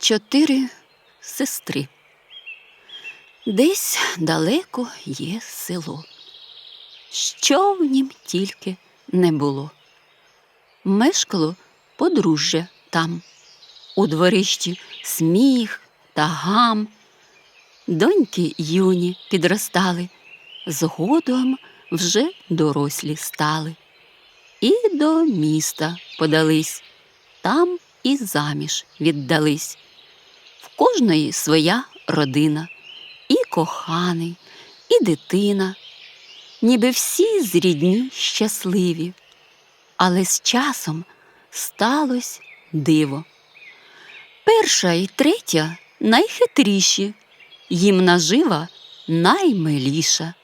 Чотири сестри. Десь далеко є село. Що в нім тільки не було. Мешкало подружжя там. У дворищі сміх та гам. Доньки юні підростали, згодом вже дорослі стали. І до міста подались, там і заміж віддались. Кожної своя родина, і коханий, і дитина, ніби всі з рідні щасливі. Але з часом сталось диво. Перша і третя найхитріші, їм нажива наймиліша.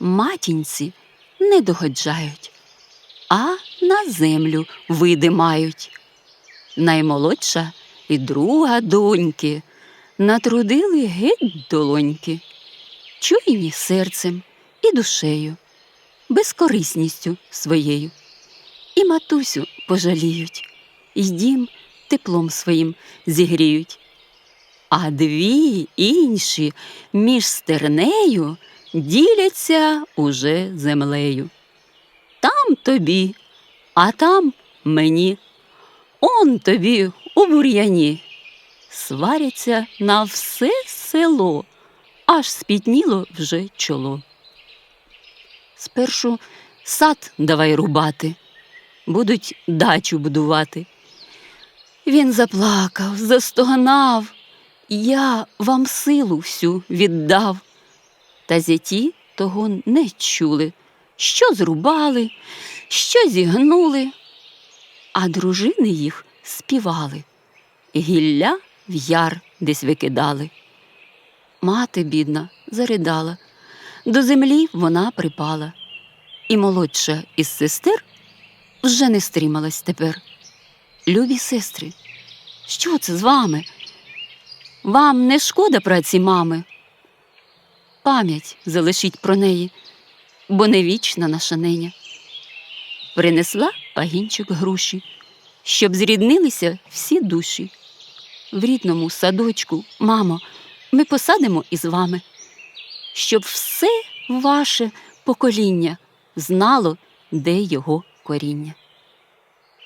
Матінці не догоджають, а на землю видимають. Наймолодша і друга доньки натрудили геть долоньки, чуйні серцем і душею, безкорисністю своєю. І матусю пожаліють, і дім теплом своїм зігріють. А дві інші між стернею діляться уже землею. Там тобі, а там мені. Он тобі у бур'яні. Сваряться на все село, аж спітніло вже чоло. Спершу сад давай рубати, будуть дачу будувати. Він заплакав, застогнав, я вам силу всю віддав. Та зяті того не чули, що зрубали, що зігнули, а дружини їх співали, гілля в яр десь викидали. Мати, бідна, заридала, до землі вона припала, і молодша із сестер вже не стрималась тепер. Любі сестри, що це з вами? Вам не шкода праці мами? Пам'ять залишіть про неї, бо не вічна наша ниня. Принесла пагінчик груші, щоб зріднилися всі душі. В рідному садочку, мамо, ми посадимо із вами, щоб все ваше покоління знало, де його коріння.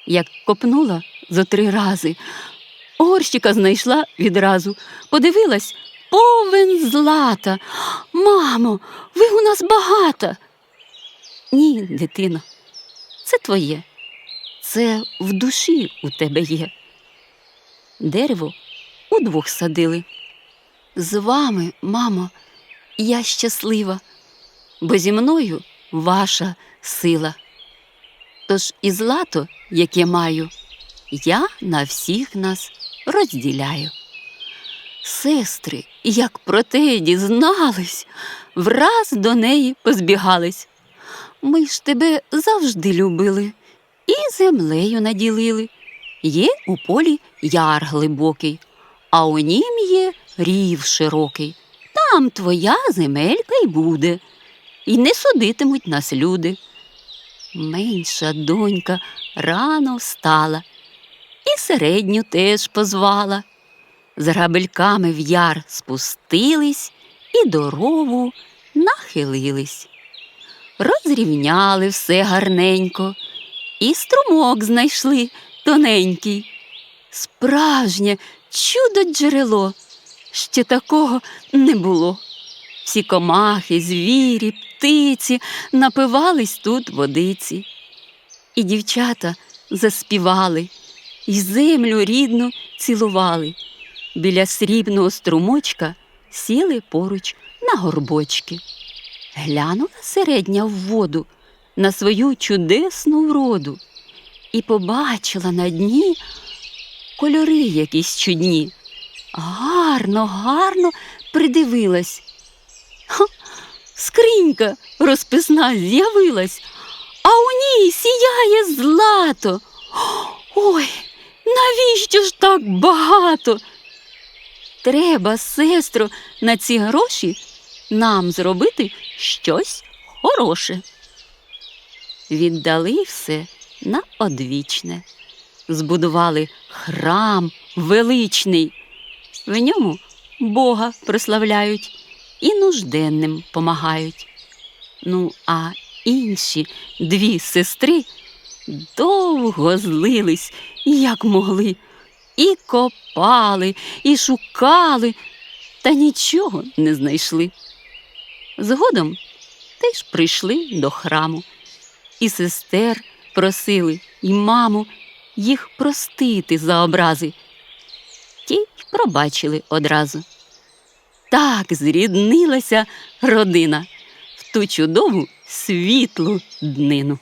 Як копнула зо три рази, горщика знайшла відразу, подивилась повен злата. Мамо, ви у нас багата. Ні, дитино, це твоє, це в душі у тебе є. Дерево удвох садили. З вами, мамо, я щаслива, бо зі мною ваша сила. Тож і злато, яке маю, я на всіх нас розділяю. Сестри, як про те дізнались, враз до неї позбігались. Ми ж тебе завжди любили і землею наділили. Є у полі яр глибокий, а у нім є рів широкий. Там твоя земелька й буде, і не судитимуть нас люди. Менша донька рано встала і середню теж позвала. З грабельками в яр спустились і дорогу нахилились. Розрівняли все гарненько, і струмок знайшли тоненький. Справжнє чудо джерело, ще такого не було. Всі комахи, звірі, птиці напивались тут водиці. І дівчата заспівали, і землю рідну цілували. Біля срібного струмочка сіли поруч на горбочки. Глянула середня в воду на свою чудесну вроду і побачила на дні кольори якісь чудні. Гарно, гарно придивилась. Ха, скринька розписна з'явилась, а у ній сіяє злато. Ой, навіщо ж так багато? Треба, сестро, на ці гроші нам зробити щось хороше. Віддали все на одвічне, збудували храм величний, В ньому Бога прославляють і нужденним помагають. Ну, а інші дві сестри довго злились, як могли, і копали, і шукали, та нічого не знайшли. Згодом теж прийшли до храму, і сестер просили, і маму їх простити за образи. Ті й пробачили одразу. Так зріднилася родина в ту чудову світлу днину.